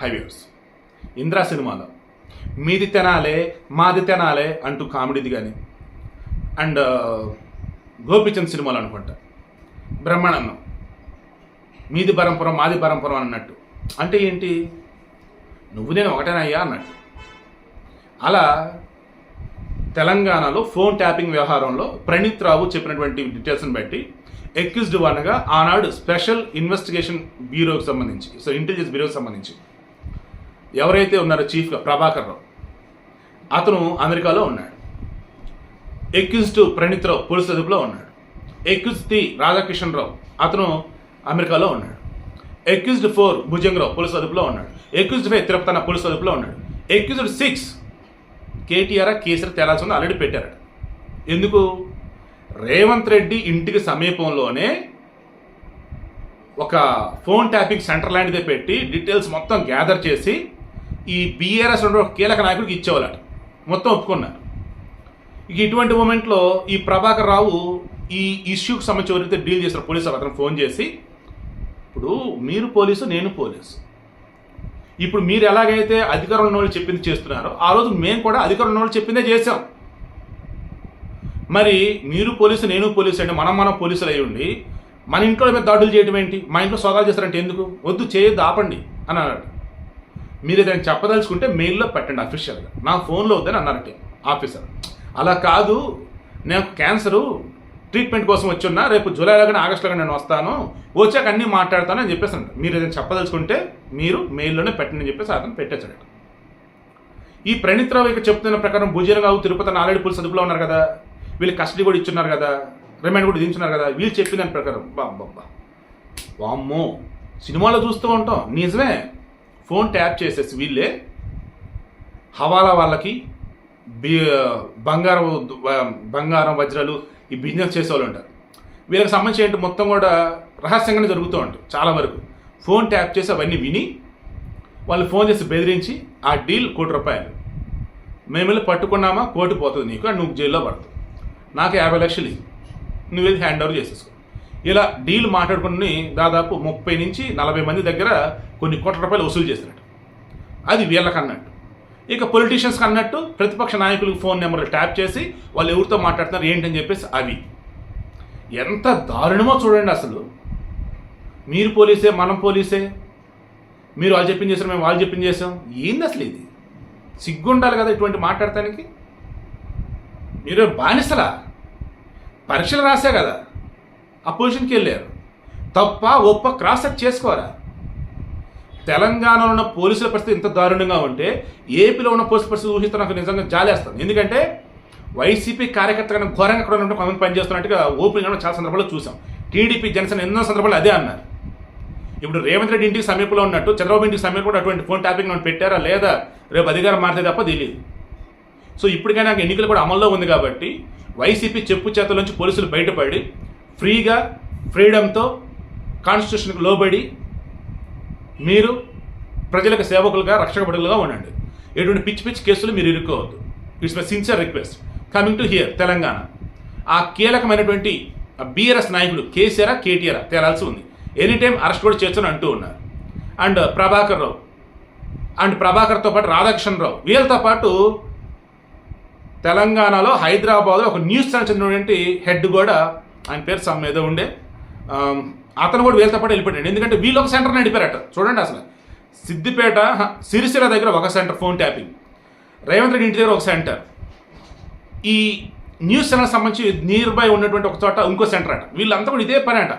Highways Indra సినిమాలో మీది తెనాలే మాది తెనాలే అంటూ కామెడీది కానీ అండ్ గోపిచంద్ సినిమాలు అనుకుంటా. బ్రహ్మానందం మీది పరంపరం మాది పరంపరం అన్నట్టు. అంటే ఏంటి? నువ్వు నేను ఒకటేనయ్యా అన్నట్టు. అలా తెలంగాణలో ఫోన్ ట్యాపింగ్ వ్యవహారంలో ప్రణీత్ రావు చెప్పినటువంటి డీటెయిల్స్ని బట్టి ఎక్యూజ్డ్ అనగా ఆనాడు స్పెషల్ ఇన్వెస్టిగేషన్ బ్యూరోకి సంబంధించి సో ఇంటెలిజెన్స్ బ్యూరోకి సంబంధించి ఎవరైతే ఉన్నారో చీఫ్గా ప్రభాకర్ రావు అతను అమెరికాలో ఉన్నాడు. ఎక్యూజ్డ్ ప్రణీత్ రావు పోలీస్ అదుపులో ఉన్నాడు. ఎక్యూజ్ ది రాధాకిషన్ రావు అతను అమెరికాలో ఉన్నాడు. ఎక్యూజ్డ్ ఫోర్ భుజంగరావు పోలీస్ అదుపులో ఉన్నాడు. ఎక్యూజ్డ్ ఫైవ్ తిరుపతన పోలీస్ అదుపులో ఉన్నాడు. ఎక్యూజ్డ్ సిక్స్ కేటీఆర్ కేసీఆర్ తేలాల్సి ఉంది ఆల్రెడీ పెట్టారట. ఎందుకు? రేవంత్ రెడ్డి ఇంటికి సమీపంలోనే ఒక ఫోన్ ట్యాపింగ్ సెంటర్ లాంటిదే పెట్టి డీటెయిల్స్ మొత్తం గ్యాదర్ చేసి ఈ బీఆర్ఎస్ రెండు కీలక నాయకుడికి ఇచ్చేవాళ్ళట. మొత్తం ఒప్పుకున్నారు ఇక ఇటువంటి మూమెంట్లో ఈ ప్రభాకర్ రావు ఈ ఇష్యూకి సంబంధించి ఎవరైతే డీల్ చేసిన పోలీసు అతను ఫోన్ చేసి ఇప్పుడు మీరు పోలీసు నేను పోలీసు. ఇప్పుడు మీరు ఎలాగైతే అధికారంలో ఉన్న వాళ్ళు చెప్పింది చేస్తున్నారో ఆ రోజు మేము కూడా అధికారంలో ఉన్న వాళ్ళు చెప్పిందే చేసాం మరి మీరు పోలీసు నేను పోలీసు అండి మనం మనం పోలీసులు అయి ఉండి మన ఇంట్లో మీద దాడులు చేయడం ఏంటి? మా ఇంట్లో సోదాలు చేస్తారంటే ఎందుకు? వద్దు చేయొద్దు ఆపండి అని అన్నాడు. మీరు ఏదైనా చెప్పదలుచుకుంటే మెయిల్లో పెట్టండి అఫీషియల్గా నా ఫోన్లో వద్దని అన్నారట ఆఫీసర్ అలా కాదు. నేను క్యాన్సరు ట్రీట్మెంట్ కోసం వచ్చున్నా. రేపు జూలైలో కానీ ఆగస్టులో కానీ నేను వస్తాను. వచ్చాక అన్నీ మాట్లాడతాను అని చెప్పేసి మీరు ఏదైనా చెప్పదలుచుకుంటే మీరు మెయిల్లోనే పెట్టండి అని చెప్పేసి అతను పెట్టేశాడట ఈ ప్రణీత్రావు ఇక చెప్తున్న ప్రకారం భుజనగావు తిరుపతి ఆల్రెడీ పోలీసు అదుపులో ఉన్నారు కదా. వీళ్ళు కస్టడీ కూడా ఇచ్చున్నారు కదా. రిమైండ్ కూడా దించున్నారు కదా. వీళ్ళు చెప్పిన దాని ప్రకారం. బాబ్బా వామ్మో. సినిమాలో చూస్తూ ఉంటాం. నిజమే. ఫోన్ ట్యాప్ చేసేసి వీళ్ళే హవాలా వాళ్ళకి బి బంగారం బంగారం వజ్రాలు ఈ బిజినెస్ చేసేవాళ్ళు ఉంటారు. వీళ్ళకి సంబంధించి ఏంటి? మొత్తం కూడా రహస్యంగానే జరుగుతూ ఉంటారు చాలా వరకు. ఫోన్ ట్యాప్ చేసి అవన్నీ విని వాళ్ళు ఫోన్ చేసి బెదిరించి ఆ డీల్ కోటి రూపాయలు. మేము వెళ్ళి పట్టుకున్నామా? కోటి పోతుంది నీకు అండ్ నువ్వు జైల్లో పడుతుంది నాకు యాభై లక్షలు నువ్వు వెళ్ళి హ్యాండ్ ఓవర్ చేసేసుకో. ఇలా డీల్ మాట్లాడుకుని దాదాపు ముప్పై నుంచి నలభై మంది దగ్గర కొన్ని కోట్ల రూపాయలు వసూలు చేసినట్టు. అది వీళ్ళకి అన్నట్టు. ఇక పొలిటీషియన్స్కి అన్నట్టు ప్రతిపక్ష నాయకులకు ఫోన్ నెంబర్లు ట్యాప్ చేసి వాళ్ళు ఎవరితో మాట్లాడుతున్నారు ఏంటని చెప్పేసి అవి. ఎంత దారుణమో చూడండి అసలు. మీరు పోలీసే మనం పోలీసే. మీరు వాళ్ళు చెప్పింది చేశారు మేము వాళ్ళు చెప్పింది చేసాం ఏంది అసలు ఇది? సిగ్గుండాలి కదా ఇటువంటి మాట్లాడటానికి? మీరు బానిసలా? పరీక్షలు రాసే కదా. ఆ పొజిషన్కి వెళ్ళారు. తప్ప ఒప్ప క్రాస్ చెక్ చేసుకోరా? తెలంగాణలో ఉన్న పోలీసుల పరిస్థితి ఇంత దారుణంగా ఉంటే ఏపీలో ఉన్న పోలీసుల పరిస్థితి ఊహిస్తే నాకు నిజంగా జాలేస్తుంది. ఎందుకంటే వైసీపీ కార్యకర్త కానీ ఘోరంగా అక్కడ ఉన్నట్టు కొంతమంది పనిచేస్తున్నట్టుగా ఓపెనింగ్ చాలా సందర్భాల్లో చూసాం టీడీపీ జనసేన ఎన్నో సందర్భాలు అదే అన్నారు. ఇప్పుడు రేవంత్ రెడ్డి ఇంటికి సమీపంలో ఉన్నట్టు చంద్రబాబు ఇంటికి సమీపంలో కూడా అటువంటి ఫోన్ ట్యాపింగ్ మనం పెట్టారా లేదా? రేపు అధికారం మారితే తప్ప తెలియదు సో ఇప్పటికైనా ఎన్నికలు కూడా అమల్లో ఉంది కాబట్టి వైసీపీ చెప్పు చేతలోంచి పోలీసులు బయటపడి ఫ్రీగా ఫ్రీడమ్తో కాన్స్టిట్యూషన్కి లోబడి మీరు ప్రజలకు సేవకులుగా రక్షక భటులుగా ఉండండి. ఎటువంటి పిచ్చి పిచ్చి కేసులు మీరు ఇరుక్కోవద్దు. It's my sincere request. Coming to here Telangana. ఆ కీలకమైనటువంటి బీఆర్ఎస్ నాయకుడు కేసీఆర్ కేటీఆర్ తేలాల్సి ఉంది. ఎనీ టైం అరెస్ట్ కూడా చేస్తాను అంటూ ఉన్నారు. And uh, Prabhakar Rao. And ప్రభాకర్తో పాటు రాధాకృష్ణ రావు. వీళ్ళతో పాటు తెలంగాణలో హైదరాబాద్లో ఒక న్యూస్ ఛానల్ చెందినటువంటి హెడ్ కూడా ఆయన పేరు సమ్ ఏదో ఉండే. అతను కూడా వీళ్ళతో పాటు వెళ్ళిపోయాడు. ఎందుకంటే వీళ్ళు ఒక సెంటర్ నడిపారట. చూడండి అసలు. సిద్దిపేట సిరిసిర దగ్గర ఒక center phone tapping. Revanth Reddy ఇంటి దగ్గర ఒక సెంటర్. ఈ న్యూస్ ఛానల్ సంబంధించి నియర్ బై ఉన్నటువంటి ఒక చోట ఇంకో సెంటర్ అట. వీళ్ళంతా కూడా ఇదే పని అట.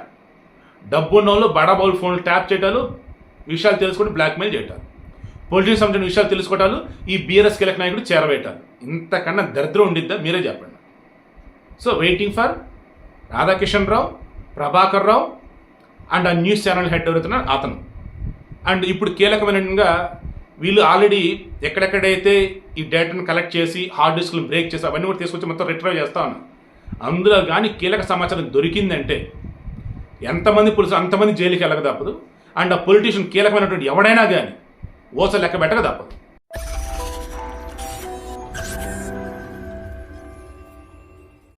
డబ్బు ఉన్న వాళ్ళు బడా బౌల్ ఫోన్లు ట్యాప్ చేయటాలు విషయాలు తెలుసుకుంటే బ్లాక్మెయిల్ చేయటాలు. పొలిటిక్స్ సంబంధించిన విషయాలు తెలుసుకోవటాలు ఈ బీఆర్ఎస్ కీలక నాయకుడు చేరవేయటాలు. ఇంతకన్నా దరిద్రం ఉండిద్దా? మీరే చెప్పండి. So waiting for Radhakishan Rao Prabhakar Rao and ఆ న్యూస్ ఛానల్ హెడ్ ఎవరుతున్నారు అతను. అండ్ ఇప్పుడు కీలకమైనగా వీళ్ళు ఆల్రెడీ ఎక్కడెక్కడైతే ఈ డేటాను కలెక్ట్ చేసి హార్డ్ డిస్క్లు బ్రేక్ చేసి అవన్నీ కూడా తీసుకొచ్చి మొత్తం రిట్రైవ్ చేస్తా ఉన్నాను అందులో కానీ కీలక సమాచారం దొరికిందంటే ఎంతమంది పులుసు అంతమంది జైలుకి వెళ్ళక తప్పదు. అండ్ ఆ పొలిటీషియన్ కీలకమైనటువంటి ఎవడైనా కానీ ఓస లెక్క పెట్టక తప్పదు.